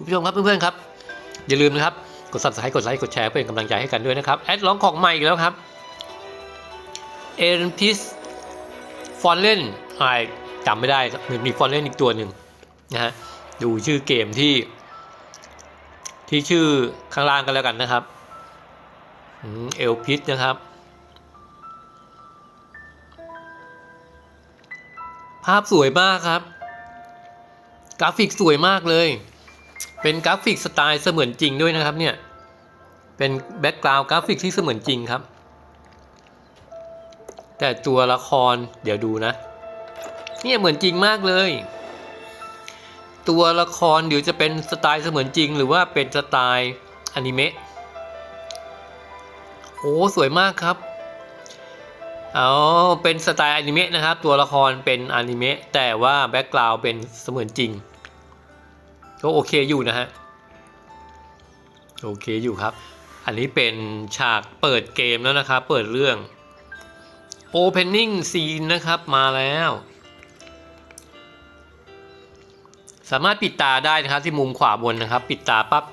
คุณผู้ชมครับเพื่อนๆครับ อย่าลืมนะครับ กด subscribe กดไลค์กดแชร์เพื่อเป็นกำลังใจให้กันด้วยนะครับ แอดร้องของใหม่อีกแล้วครับเอรนพิสฟอนเล่นไอจำไม่ได้มันมีฟอนเล่นอีกตัวหนึ่งนะฮะดูชื่อเกมที่ ที่ชื่อข้างล่างกันแล้วกันนะครับเอลพิสนะครับ ภาพสวยมากครับ กราฟิกสวยมากเลย เป็นกราฟิกสไตล์เสมือนจริงด้วยนะครับเนี่ย เป็นแบ็กกราวด์กราฟิกที่เสมือนจริงครับ แต่ตัวละครเดี๋ยวดูนะ เนี่ยเหมือนจริงมากเลย ตัวละครเดี๋ยวจะเป็นสไตล์เสมือนจริง หรือว่าเป็นสไตล์อนิเมะ โอ้สวยมากครับเอาเป็นสไตล์อนิเมะนะครับ ตัวละครเป็นอนิเมะแต่ว่าแบ็กกราวด์เป็นเสมือนจริง ก็โอเคอยู่นะฮะ โอเคอยู่ครับ อันนี้เป็นฉากเปิดเกมแล้วนะครับ เปิดเรื่อง Opening Scene นะครับมาแล้ว สามารถปิดตาได้นะครับที่มุมขวาบนนะครับ ปิดตาปั๊บ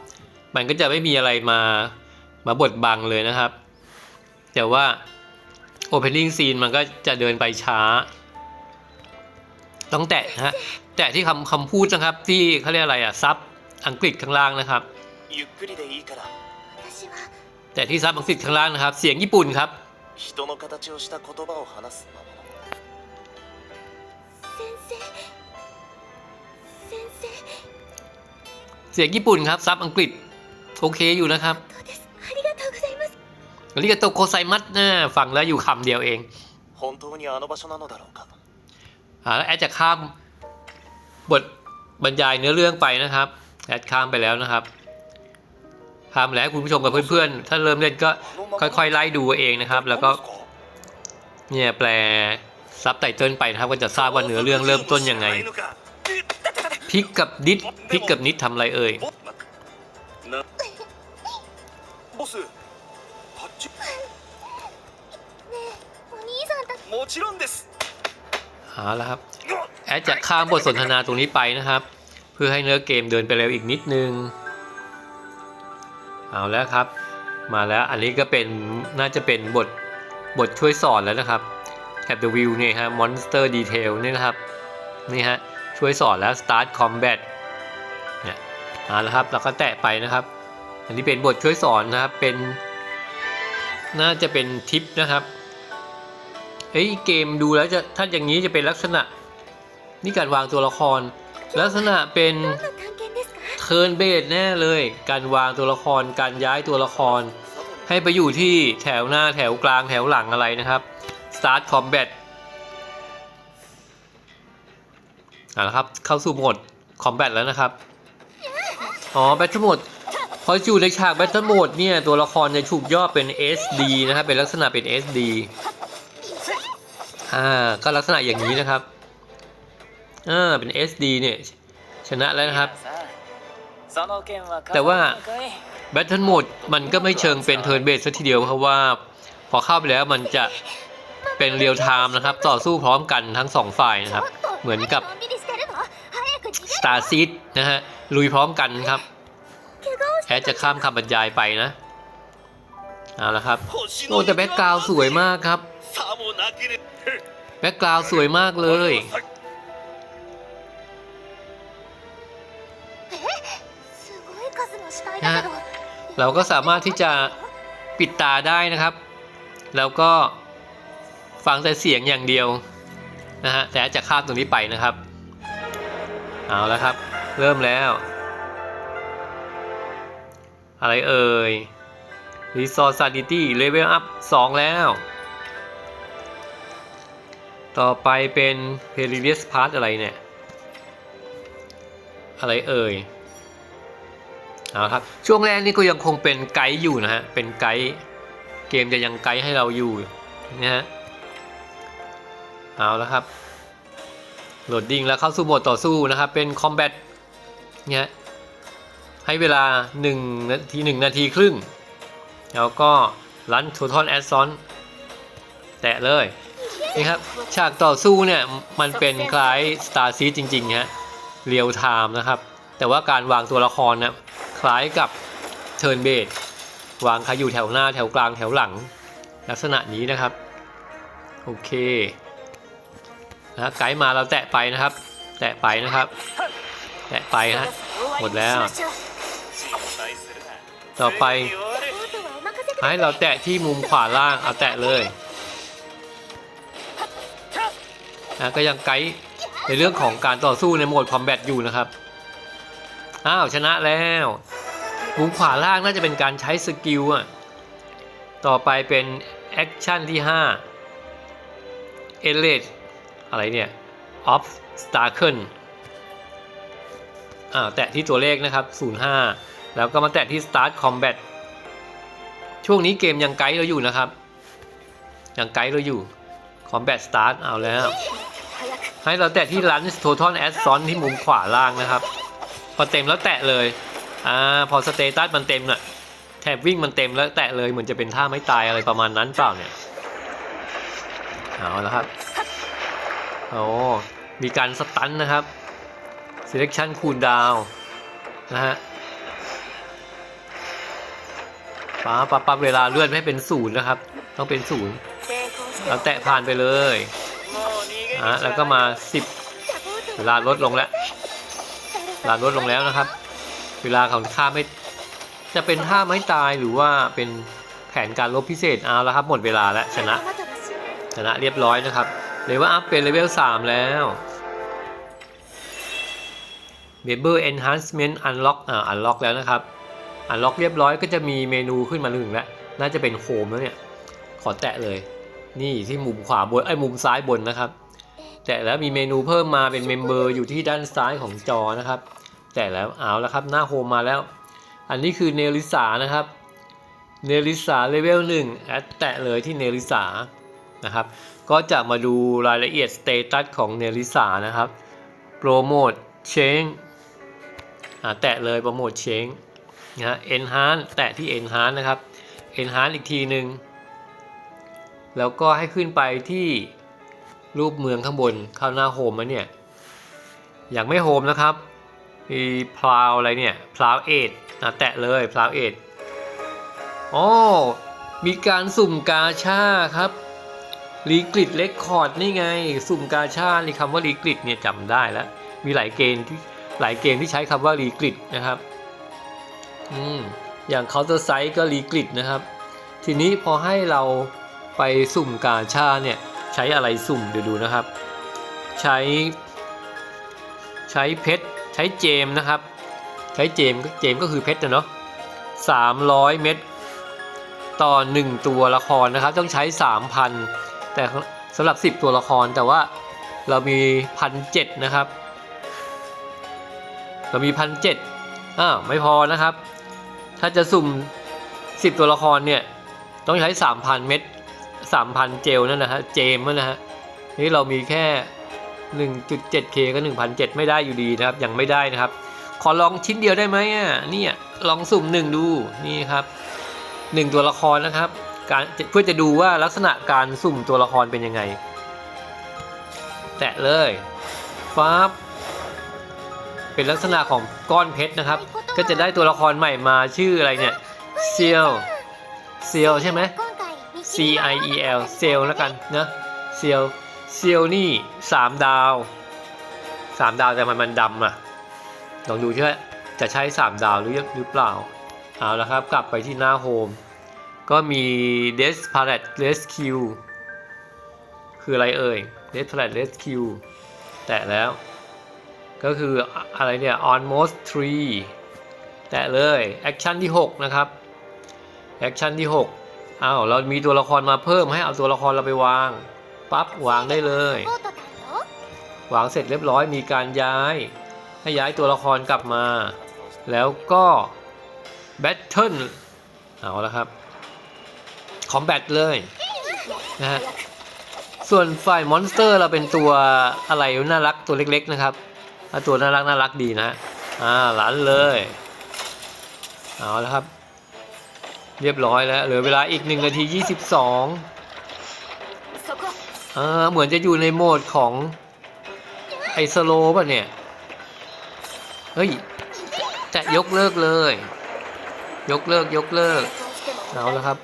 มันก็จะไม่มีอะไรมามาบดบังเลยนะครับ แต่ว่า Opening Scene มันก็จะเดินไปช้า ต้องแตะฮะ แต่ที่คำคำพูดนะครับที่เขาเรียกอะไรอะซับอังกฤษข้างล่างนะครับ แต่ที่ซับอังกฤษข้างล่างนะครับ เสียงญี่ปุ่นครับเสียงญี่ปุ่นครับซับอังกฤษโอเคอยู่นะครับอันนี้ก็โตโคไซมัสนะฟังแล้วอยู่คำเดียวเองอ่าแล้วแอดจะข้าม บทบรรยายเนื้อเรื่องไปนะครับแอดข้ามไปแล้วนะครับค้าำแล้วคุณผู้ชมกับเพื่อนๆ ถ้าเริ่มเล่นก็ค่อยๆ ไล่ดูเองนะครับ แล้วก็เนี่ยแปลซับไตเติลไปนะครับ ก็จะทราบว่าเนื้อเรื่องเริ่มต้นยังไงพิกกับนิดพิกกับนิดทำอะไรเอ่ยเอาละครับ แอดจะข้ามบทสนทนาตรงนี้ไปนะครับ เพื่อให้เนื้อเกมเดินไปเร็วอีกนิดนึง เอาแล้วครับ มาแล้วอันนี้ก็เป็นน่าจะเป็นบทบทช่วยสอนแล้วนะครับแท็บ the view เนี่ยฮะ monster detail นี่นะครับนี่ฮะช่วยสอนแล้ว start combat เนี่ยเอาละครับเราก็แตะไปนะครับ อันนี้เป็นบทช่วยสอนนะครับเป็น น่าจะเป็นทิปนะครับเฮ้ยเกมดูแล้วจะถ้าอย่างนี้จะเป็นลักษณะี่การวางตัวละคร ลักษณะเป็นเทิร์นเบสแน่เลย การวางตัวละคร การย้ายตัวละคร ให้ไปอยู่ที่แถวหน้าแถวกลางแถวหลังอะไรนะครับสตาร์ทคอมแบทอะครับ เข้าสู่โหมดคอมแบทแล้วนะครับ อ๋อ Battle Mode พออยู่ในฉาก Battle Mode เนี่ย ตัวละครจะถูกย่อเป็น SD นะครับ เป็นลักษณะเป็น SD อ่า ก็ลักษณะอย่างนี้นะครับ อ่าเป็น SD เนี่ย ชนะแล้วนะครับ แต่ว่า Battle Mode มันก็ไม่เชิงเป็น Turn Based ซะทีเดียวเพราะว่าพอเข้าไปแล้วมันจะเป็นเรียลไทม์นะครับ ต่อสู้พร้อมกันทั้งสองฝ่ายนะครับ เหมือนกับ Star Seed นะฮะ ลุยพร้อมกันครับแค่จะข้ามคำบรรยายไปนะเอาละครับโอ้แต่แบ็กกราวสวยมากครับ แบ็กกราวสวยมากเลย นะเราก็สามารถที่จะปิดตาได้นะครับ แล้วก็ฟังแต่เสียงอย่างเดียวนะฮะแต่จะข้ามตรงนี้ไปนะครับ เอาแล้วครับ เริ่มแล้ว อะไรเอ่ย Resourceability Level Up 2 แล้ว ต่อไปเป็น Perilous Part อะไรเนี่ย อะไรเอ่ย เอาละครับช่วงแรกนี่ก็ยังคงเป็นไกด์อยู่นะฮะเป็นไกด์เกมจะยังไกด์ให้เราอยู่นะฮะเอาแล้วครับโหลดดิ้งแล้วเข้าสู่โหมดต่อสู้นะครับเป็นคอมแบทเนี่ยให้เวลา1นาที1นาทีครึ่ง แล้วก็รันทูทอนแอดซอนแตะเลยนี่ครับฉากต่อสู้เนี่ยมันเป็นคล้าย Star s e e จริงๆฮะเรียลไทม์นะครับ แต่ว่าการวางตัวละครเนะ คล้ายกับเทิร์นเบดวางใคาอยู่แถวหน้าแถวกลางแถวหลัง ลักษณะนี้นะครับ โอเคนะไกด์มาเราแตะไปนะครับ แตะไปนะครับ แตะไปนะหมดแล้ว ต่อไปให้เราแตะที่มุมขวาล่างเอาแตะเลยนะก็ยังไกด์ในเรื่องของการต่อสู้ในโหมดคอมแบทอยู่นะครับ อ้าวชนะแล้วมุมขวาล่างน่าจะเป็นการใช้สกิลอะ ต่อไปเป็นแอคชั่นที่5เอเลดอะไรเนี่ย off s t a r k e n อ่าแตะที่ตัวเลขนะครับ 05 แล้วก็มาแตะที่ start combat ช่วงนี้เกมยังไกด์เราอยู่นะครับ ยังไกด์เราอยู่ combat start เอาแล้ว ให้เราแตะที่ lunge total assault ที่มุมขวาล่างนะครับ พอเต็มแล้วแตะเลยอ่าพอสเตตัสมันเต็มน่ะแถบวิ่งมันเต็มแล้วแตะเลยเหมือนจะเป็นท่าไม่ตายอะไรประมาณนั้นเปล่าเนี่ยเอาแล้วครับโอ้มีการสตันนะครับ selection คูณดาวนะฮะป้าปรับปรับเวลาเลื่อนให้เป็นศูนย์นะครับ ต้องเป็นศูนย์แล้วแตะผ่านไปเลยอะแล้วก็มา 10 เวลาลดลงแล้ว ลาลดลงแล้วนะครับ เวลาของท่าไม่จะเป็นท่าไม่ตายหรือว่าเป็นแผนการลบพิเศษเอาแล้วครับ หมดเวลาแล้วชนะ ชนะเรียบร้อยนะครับเลยว่าอัพเป็นเลเวล3แล้วเบเบอร์เอนฮันส์เมนต์อันล็อกอ่าอันล็อกแล้วนะครับอันล็อกเรียบร้อยก็จะมีเมนูขึ้นมาหนึ่งแล้ว น่าจะเป็นโฮมแล้วเนี่ย ขอแตะเลย นี่ที่มุมขวาบนไอ้มุมซ้ายบนนะครับ แตะแล้วมีเมนูเพิ่มมาเป็นเมมเบอร์อยู่ที่ด้านซ้ายของจอนะครับ แตะแล้วเอาแล้วครับหน้าโฮมมาแล้ว อันนี้คือเนลิสานะครับเนลิสาเลเวล1แอดแตะเลยที่เนลิสานะครับ ก็จะมาดูรายละเอียดสเตตัสของเนลิสานะครับโปรโมทเชงแตะเลยโปรโมทเชงนะฮะเอ็นฮานแตะที่เอ็นฮานนะครับเอ็นฮานอีกทีหนึ่งแล้วก็ให้ขึ้นไปที่ รูปเมืองข้างบนเข้าหน้าโฮมมาเนี่ยอย่างไม่โฮมนะครับมีพลาวอะไรเนี่ยพลาวเอ็ดนะแตะเลยพลาวเอ็ดอ๋อมีการสุ่มกาชาครับรีกริดเลคคอร์ดนี่ไง สุ่มกาชาในคำว่ารีกริดเนี่ยจำได้แล้ว มีหลายเกมที่หลายเกมที่ใช้คำว่ารีกริดนะครับอืมอย่าง Counter Strike ก็รีกริดนะครับ ทีนี้พอให้เราไปสุ่มกาชาเนี่ย ใช้อะไรสุ่มเดี๋ยวดูนะครับ ใช้ ใช้เพชรใช้เจมนะครับ ใช้เจมเจมก็คือเพชรนะเนาะ300เม็ดต่อ1ตัวละครนะครับ ต้องใช้3,000แต่สำหรับ10ตัวละครแต่ว่าเรามีพันเนะครับ เรามีพันเอ้าวไม่พอนะครับ ถ้าจะสุ่ม10ตัวละครเนี่ยต้องใช้3,000เม็ด 3,000เจลนั่นนะฮะเจมนั่นนะฮะนี่เรามีแค่ 1.7k ก็1,007ไม่ได้อยู่ดีนะครับ ยังไม่ได้นะครับ ขอลองชิ้นเดียวได้ไหมอะนี่ลองสุ่มหนึ่งดูนี่ครับหนึ่งตัวละครนะครับการเพื่อจะดูว่าลักษณะการสุ่มตัวละครเป็นยังไง แตะเลยฟ้าบเป็นลักษณะของก้อนเพชรนะครับ ก็จะได้ตัวละครใหม่มาชื่ออะไรเนี่ยเซียวเซียวใช่ไหม C I E L เซลแล้วกันนะเซลเซลนี่สามดาวสามดาวแต่มันมันดำอะลองดูใช่ไหมจะใช้สามดาวหรือหรือเปล่า เอาละครับ กลับไปที่หน้าโฮมก็มี Desperate Rescue คืออะไรเอ่ย Desperate Rescue แตะแล้ว ก็คืออะไรเนี่ย Almost Tree แตะเลย แอคชั่นที่ 6 นะครับ แอคชั่นที่ 6 อ้าวเรามีตัวละครมาเพิ่มให้เอาตัวละครเราไปวางปั๊บวางได้เลย วางเสร็จเรียบร้อยมีการย้าย ให้ย้ายตัวละครกลับมา แล้วก็แบทเทิลเอาละครับคอมแบทเลยนะฮะส่วนฝ่ายมอนสเตอร์เราเป็นตัวอะไรน่ารักตัวเล็กๆนะครับตัวน่ารักน่ารักดีนะอ่าหลานเลย เอาละครับ เรียบร้อยแล้ว เหลือเวลาอีกหนึ่งนาที 22เออเหมือนจะอยู่ในโหมดของไอสโลป่ะเนี่ย เฮ้ย จะยกเลิกเลย ยกเลิกยกเลิก เอาแล้วครับ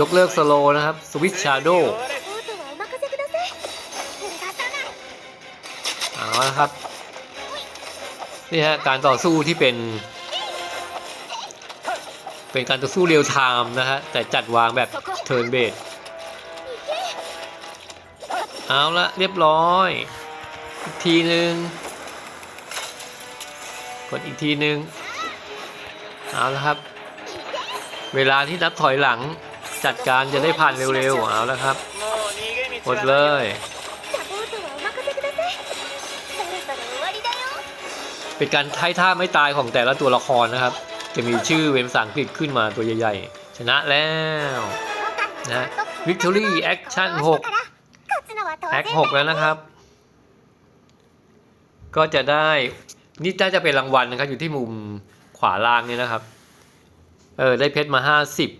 ยกเลิกสโลนะครับ สวิตชาร์โดเอาละครับ นี่ฮะ การต่อสู้ที่เป็น เป็นการต่อสู้เรียลไทม์นะฮะ แต่จัดวางแบบเทิร์นเบดเอาละเรียบร้อย อีกทีหนึ่งกดอีกทีหนึ่งเอาละครับ เวลาที่นับถอยหลังจัดการจะได้ผ่านเร็วๆเอาละครับกดเลยเป็นการใช้ท่าไม่ตายของแต่ละตัวละครนะครับ จะมีชื่อเป็นภาษาอังกฤษขึ้นมาตัวใหญ่ๆ ชนะแล้วนะวิกตอรี่แอคชั่นหกแอคหกแล้วนะครับ ก็จะได้ นี่น่าจะเป็นรางวัลนะครับ อยู่ที่มุมขวาล่างนี่นะครับ เออ ได้เพชรมาห้าสิบ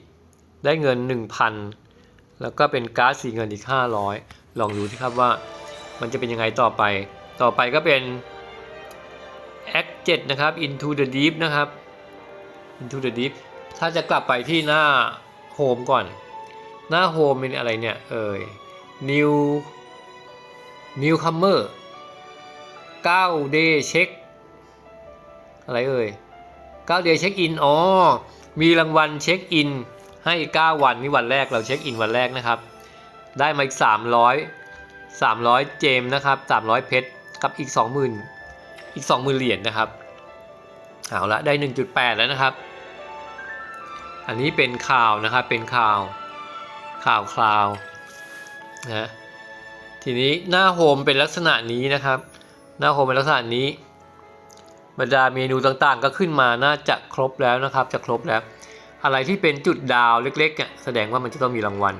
ได้เงินหนึ่งพันแล้วก็เป็นการ์ดสีเงินอีกห้าร้อยลองดูที่ครับว่ามันจะเป็นยังไงต่อไป ต่อไปก็เป็น Act 7 นะครับ Into the Deep นะครับ Into the Deep ถ้าจะกลับไปที่หน้าโฮมก่อน หน้าโฮมเป็นอะไรเนี่ย เอ่ย New Newcomer 9 day check อะไรเอ่ย 9 day check in อ๋อ มีรางวัลเช็คอินให้ 9 วันนี่วันแรกเราเช็คอินวันแรกนะครับ ได้มาอีก 300 300 เจมส์นะครับ 300 เพชร กับอีก 20,000 อีก 20,000 เหรียญนะครับ เอาละได้ 1.8 แล้วนะครับ อันนี้เป็นข่าวนะครับเป็นข่าวข่าวคราวนะทีนี้หน้าโฮมเป็นลักษณะนี้นะครับ หน้าโฮมเป็นลักษณะนี้บรรดาเมนูต่างๆ ก็ขึ้นมาน่าจะครบแล้วนะครับ จะครบแล้ว อะไรที่เป็นจุดดาวเล็กๆอะแสดงว่ามันจะต้องมีรางวัล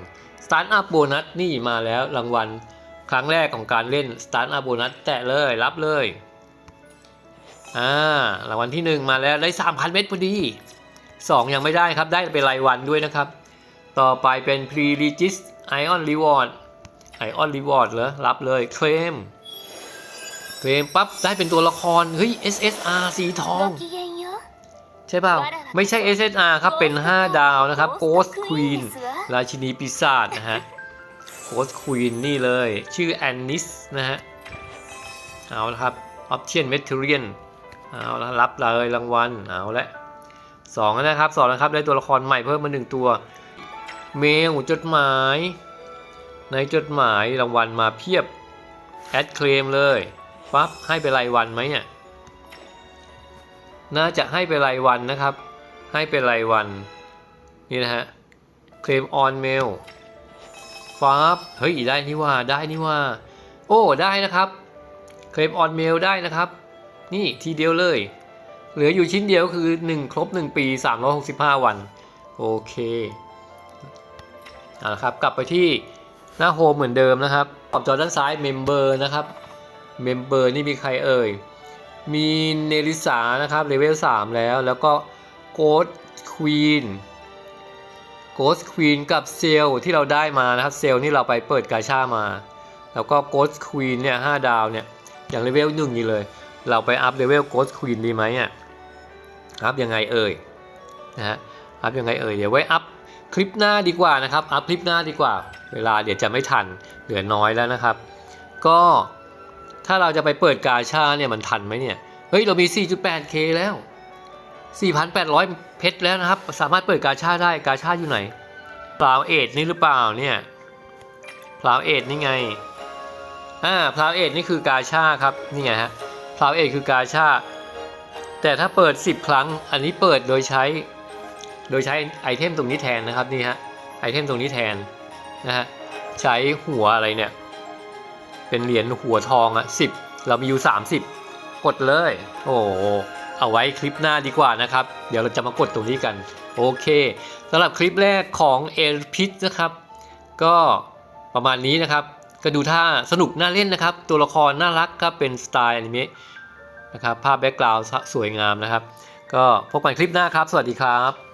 Start Up Bonus นี่มาแล้วรางวัลครั้งแรกของการเล่น Start Up Bonus แตะเลยรับเลย อ่ารางวัลที่ 1 มาแล้วได้ 3,000 เม็ดพอดี 2 ยังไม่ได้ครับได้เป็นรายวันด้วยนะครับ ต่อไปเป็น pre-regis ion reward ion reward เหรอ รับเลยเคลมเคลมปั๊บ ได้เป็นตัวละคร เฮ้ย SSR สีทอง ใช่เปล่า ไม่ใช่ SSR ครับ เป็น 5 ดาวนะครับ Ghost Queen ราชินีปีศาจนะฮะ Ghost Queen นี่เลย ชื่อแอนนิสนะฮะ เอาละครับ Option Material เอาละรับเลยรางวัลเอาละสองนะครับสองนะครับได้ตัวละครใหม่เพิ่มมาหนึ่งตัว เมลจดหมาย ในจดหมายรางวัลมาเพียบแอดเคลมเลยปั๊บให้เป็นรายวันไหมเนี่ยน่าจะให้เป็นรายวันนะครับ ให้เป็นรายวันนี่นะฮะเคลมออนเมลฟ้าบเฮ้ยได้นี่ว่าได้นี่ว่า โอ้ได้นะครับ เคลมออนเมลได้นะครับ นี่ทีเดียวเลย เหลืออยู่ชิ้นเดียวคือ 1 ครบ 1 ปี 365 วัน โอเคเอาละครับ กลับไปที่หน้าโฮมเหมือนเดิมนะครับขอบจอด้านซ้ายเมมเบอร์นะครับเมมเบอร์นี่มีใครเอ่ย มีเนลิสานะครับเลเวล3แล้ว แล้วก็โกดควีนโกดควีนกับเซลที่เราได้มานะครับเซลนี่เราไปเปิดกาชามา แล้วก็โกดควีนเนี่ย5ดาวเนี่ยอย่างเลเวลหนึ่งนี่เลย เราไปอัพเลเวลโกดควีนดีไหมอะอัพยังไงเอ่ยนะฮะอัพยังไงเอ่ยเดี๋ยวไว้อัพคลิปหน้าดีกว่านะครับอัพคลิปหน้าดีกว่า เวลาเดี๋ยวจะไม่ทันเหลือน้อยแล้วนะครับ ก็ถ้าเราจะไปเปิดกาชาเนี่ยมันทันไหมเนี่ยเฮ้ยเรามี 4.8K แล้ว 4,800 เพชรแล้วนะครับ สามารถเปิดกาชาได้กาชาอยู่ไหนพลาวเอทนี่หรือเปล่าเนี่ยพลาวเอทนี่ไงอ่าพลาวเอทนี่คือกาชาครับนี่ไงฮะ พาวเอคือกาชาแต่ถ้าเปิด 10 ครั้ง อันนี้เปิดโดยใช้ โดยใช้ไอเทมตรงนี้แทนนะครับนี่ฮะไอเทมตรงนี้แทนนะฮะใช้หัวอะไรเนี่ย เป็นเหรียญหัวทองอะสิบเรามีอยู่ 30 กดเลย โอ้เอาไว้คลิปหน้าดีกว่านะครับ เดี๋ยวเราจะมากดตรงนี้กัน โอเคสำหรับคลิปแรกของเอลพิษนะครับ ก็ประมาณนี้นะครับ ก็ดูท่าสนุกน่าเล่นนะครับ ตัวละครน่ารักครับเป็นสไตล์อนิเมะ นะครับ ภาพแบ็กกราวด์สวยงามนะครับ ก็พบกันคลิปหน้าครับ สวัสดีครับ